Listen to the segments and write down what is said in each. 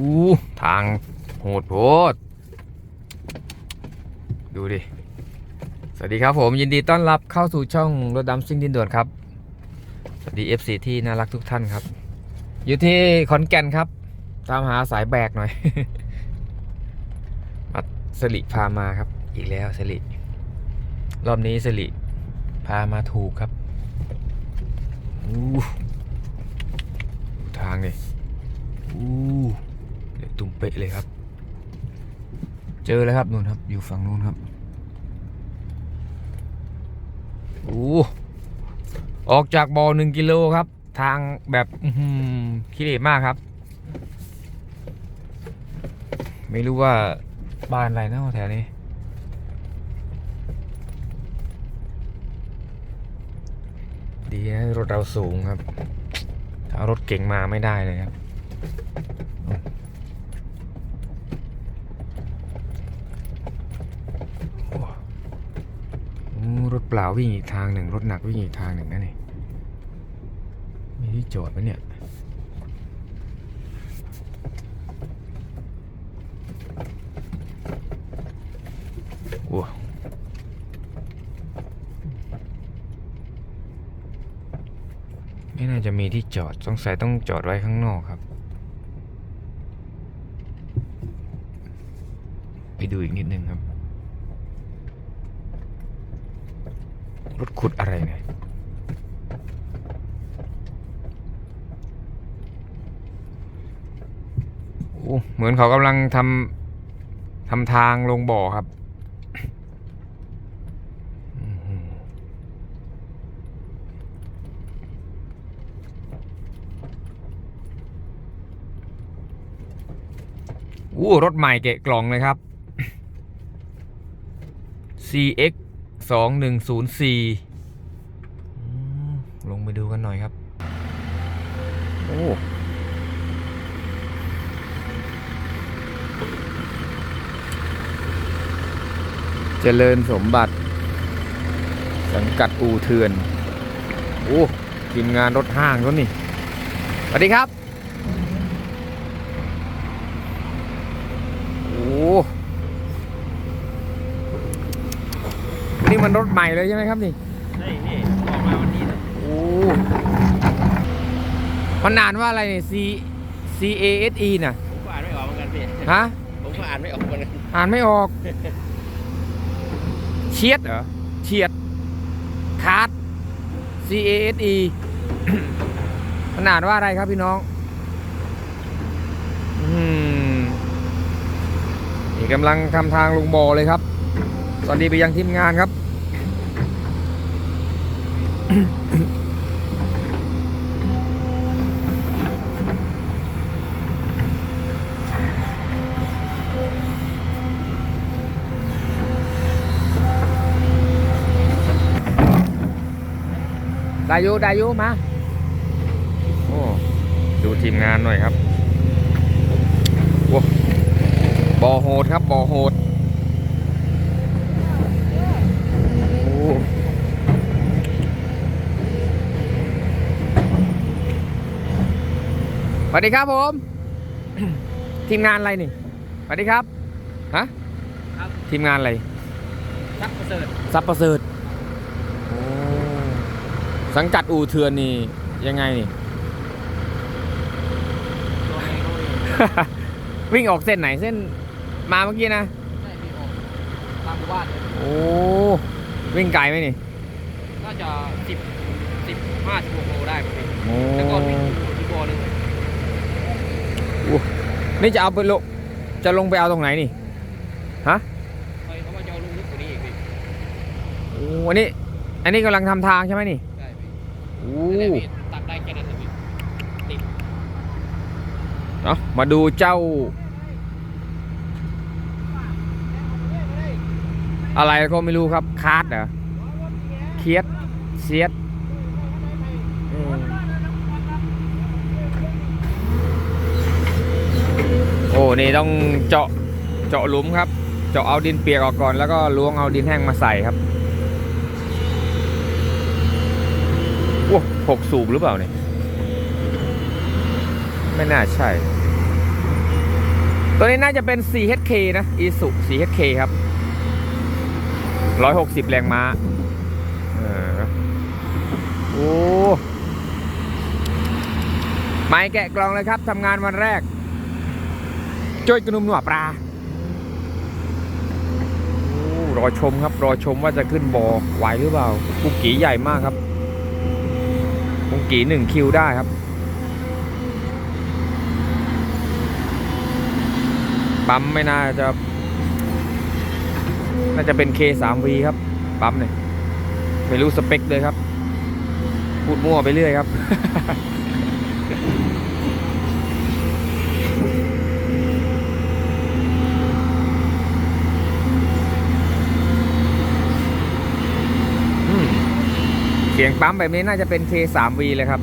อู้ทางโหดโพดดูดิ สวัสดีครับผมยินดีต้อนรับเข้าสู่ช่องรถดำซิ่งดินด่วนครับ สวัสดี FC ที่น่ารักทุกท่านครับ อยู่ที่ขอนแก่นครับ ตามหาสายแบกหน่อยมาสลิพามาครับ อีกแล้วสลิรอบนี้สลิพามาถูกครับอู้ทางดิอู้เดี๋ยว ตุ่มเป๊ะเลยครับ เจอแล้วครับนู่นครับ อยู่ฝั่งนู้นครับโอ้ออกจากบ่อหนึ่งกิโลครับ ทางแบบขี้เหร่มากครับ ไม่รู้ว่าบ้านอะไรนะแถวนี้ดีนะรถเราสูงครับ ถ้ารถเก่งมาไม่ได้เลยครับ โอ้ รถเปล่าวิ่งอีกทางหนึ่งรถหนักวิ่งอีกทางหนึ่งนั่นเองมีที่จอดไหมเนี่ยโอ้ไม่น่าจะมีที่จอดสงสัยต้องจอดไว้ข้างนอกครับ ไปดูอีกนิดนึงค รถขุดอะไรเนี่ยโอ้เหมือนเขากำลังทำทำทางลงบ่อครับอื้อหือโอ้รถใหม่เกะกล่องเลยครับ CX สองหนึ่งศูนย์สี่ลงไปดูกันหน่อยครับ โอ้เจริญสมบัติ สังกัดอูเถื่อน โอ้ทีมงานรถห้างเขานี่สวัสดีครับ โอ้ นี่มันรถ ใหม่เลยใช่ไหมครับนี่ใช่พี่ออกมาวันนี้เลยโอ้มันนานว่าอะไรเนี่ย C C A S E น่ะผมก็อ่านไม่ออกเหมือนกันพี่ฮะผมก็อ่านไม่ออกเหมือนกันอ่านไม่ออก เชียดเหรอเชียดคาร์ด C A S E ขนาดว่าอะไรครับพี่น้องอืมนี่กำลังทำทางลงบ่อเลยครับ สวัสดีไปยังทีมงานครับ ได้อยุได้อยุมา โอ้ ดูทีมงานหน่อยครับว้บ่อโหดครับบ่อโหด โอ้ส วัสดีครับผม ทีมงานอะไรนี่สวัสดีครับฮะครับ ทีมงานอะไรชักประเสริฐซับประเสริฐโอ้สังกัดอู่เถื่อนนี่ยังไงนี่ ตัวเองเขาเองวิ่งออกเส้นไหนเส้นมาเมื่อกี้นะใช่พี่ออกตามหมู่บ้านเลยโอ้วิ่งไกลไหมนี่น่าจะสิบสิบห้าสิบหกโลได้ครับพี่โอ้แล้วก็วิ่งอยู่ที่บ่อหนึง นี่จะเอาไปลงจะลงไปเอาตรงไหนนี่ฮะไปเขาว่าจะเอาลงลึกกว่านี้อีกพี่โอ้อันนี้ อันนี้กำลังทำทางใช่ไหมนี่ใช่พี่โอ้นั่นแหละพี่ตักได้แค่นั้นเลยพี่ติดเอามาดูเจ้า อะไรก็ไม่รู้ครับคาร์ดเหรอเคียดเซียดอืมโอ้นี่ต้องเจาะเจาะหลุมครับ เจาะเอาดินเปียกออกก่อนแล้วก็ล้วงเอาดินแห้งมาใส่ครับโอ้หกสูบหรือเปล่าเนี่ยไม่น่าใช่ ตัวนี้น่าจะเป็น 4HK นะอีสุ 4HK ครับ160แรงม้าโอ้ไม่แกะกล่องเลยครับทำงานวันแรก จ้อยกระนุ่มหนวดปลาโอ้รอชมครับ รอชมว่าจะขึ้นบอไหวหรือเปล่ากุกกีใหญ่มากครับกุกกีหนึ่งคิวได้ครับปั๊มไม่น่าจะ น่าจะเป็น K3V ครับปั๊มเนี่ยไม่รู้สเปคเลยครับ พูดมั่วไปเรื่อยครับ สียงปั๊มแบบนี้น่าจะเป็น K3V เลยครับ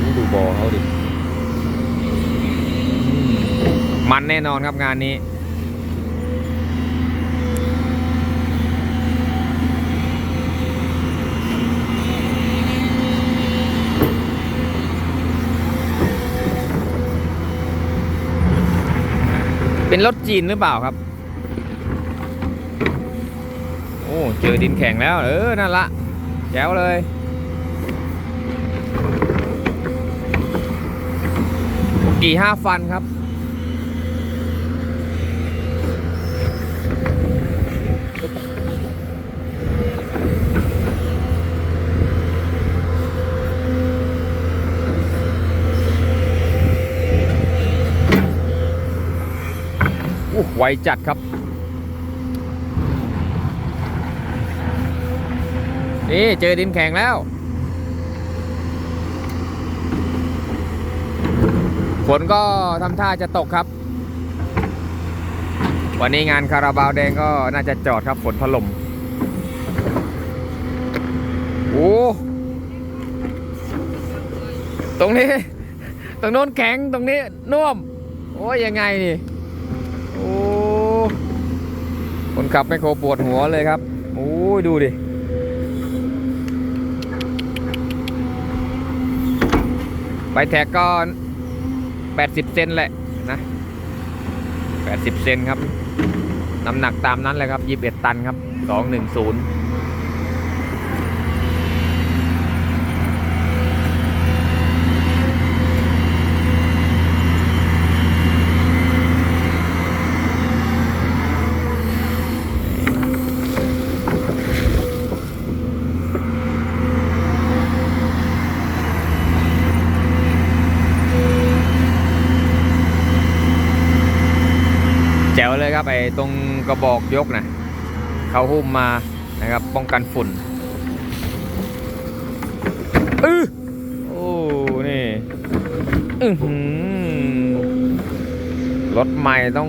อู้ดูบอเขาดิ มันแน่นอนครับงานนี้ เป็นรถจีนหรือเปล่าครับ โอ้เจอดินแข็งแล้วเออนั่นละแจ๋วเลยกี่ห้าฟันครับไวจัดครับ นี่เจอดินแข็งแล้ว ฝนก็ทำท่าจะตกครับ วันนี้งานคาราบาวแดงก็น่าจะจอดครับฝนถล่มโอ้ตรงนี้ ตรงโน้นแข็งตรงนี้นุ่มโอ้ยยังไงนี่โอ้คนขับไม่โคปวดหัวเลยครับ โอ้ยดูดิ ใบแท็กก็ 80 เซนแหละนะ 80 เซนครับ น้ำหนักตามนั้นเลยครับ 21 ตันครับ 210 แจ๋วเลยครับไอ้ตรงกระบอกยกนะเขาหุ้มมานะครับป้องกันฝุ่นอือโอ้นี่อือหือรถใหม่ต้อง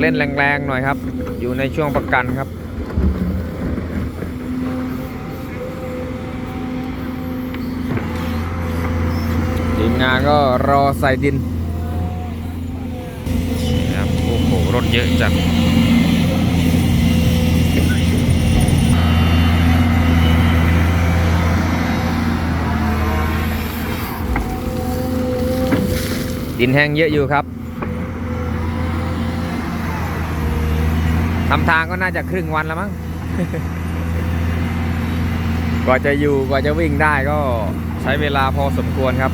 เล่นแรงๆหน่อยครับ อยู่ในช่วงประกันครับทีมงานก็รอใส่ดิน รถเยอะจัดดินแห้งเยอะอยู่ครับทำทางก็น่าจะครึ่งวันแล้วมั้งกว่าจะอยู่กว่าจะวิ่งได้ก็ใช้เวลาพอสมควรครับ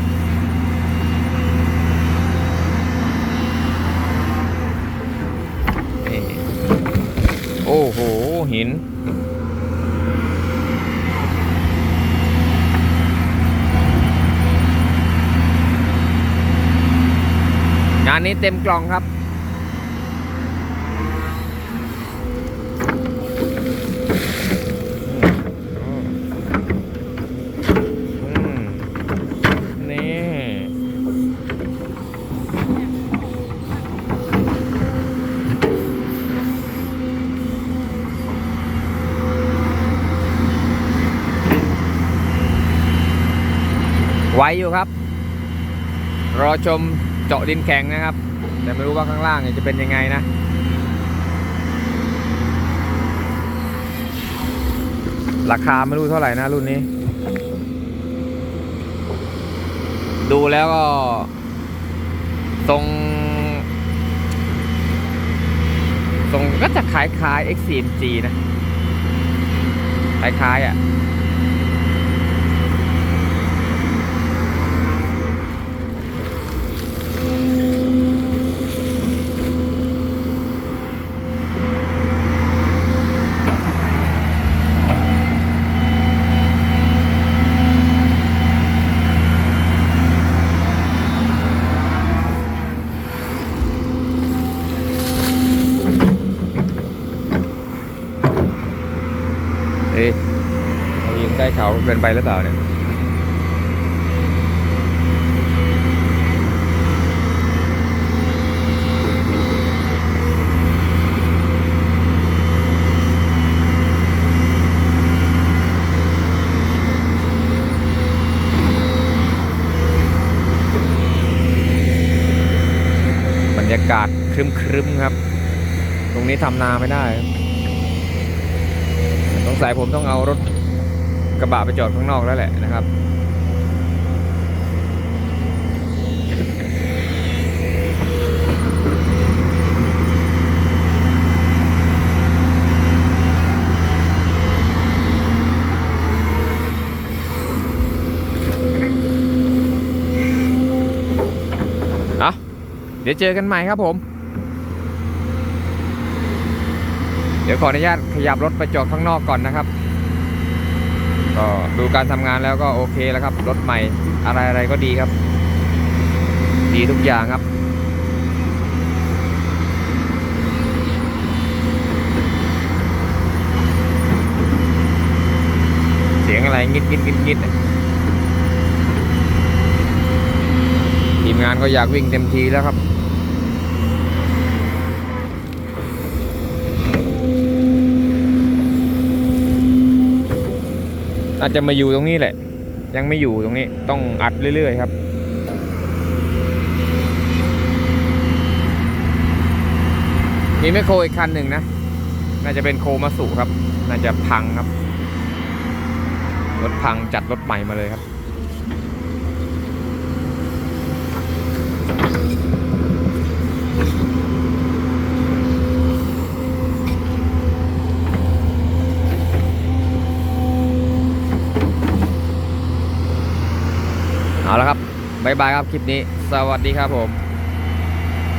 นี่โอ้โห หิน งานนี้เต็มกล่องครับ ไวอยู่ครับ รอชมเจาะดินแข็งนะครับ แต่ไม่รู้ว่าข้างล่างเนี่ยจะเป็นยังไงนะราคาไม่รู้เท่าไหร่นะรุ่นนี้ ดูแล้วก็ทรงทรงก็จะคล้ายๆ XCMG นะ คล้ายๆอะ เอ๊ะเรา ยิงใกล้เขาเกินไปหรือเปล่าเนี่ยบรรยากาศครึ้มๆครับ ตรงนี้ทำนาไม่ได้สงสัยผมต้องเอารถ กระบะไปจอดข้างนอกแล้วแหละนะครับ เอาเดี๋ยวเจอกันใหม่ครับผม เดี๋ยวขออนุญาตขยับรถไปจอดข้างนอกก่อนนะครับ ก็ดูการทำงานแล้วก็โอเคแล้วครับ รถใหม่อะไรอะไรก็ดีครับ ดีทุกอย่างครับ เสียงอะไรงิดงิดงิดงิดทีมงานก็อยากวิ่งเต็มทีแล้วครับ อาจจะมาอยู่ตรงนี้แหละ ยังไม่อยู่ตรงนี้ต้องอัดเรื่อยๆครับมีแมคโครอีกคันหนึ่งนะ น่าจะเป็นโคมาสุครับ น่าจะพังครับ รถพังจัดรถใหม่มาเลยครับ เอาละครับบ๊ายบายครับคลิปนี้ สวัสดีครับผม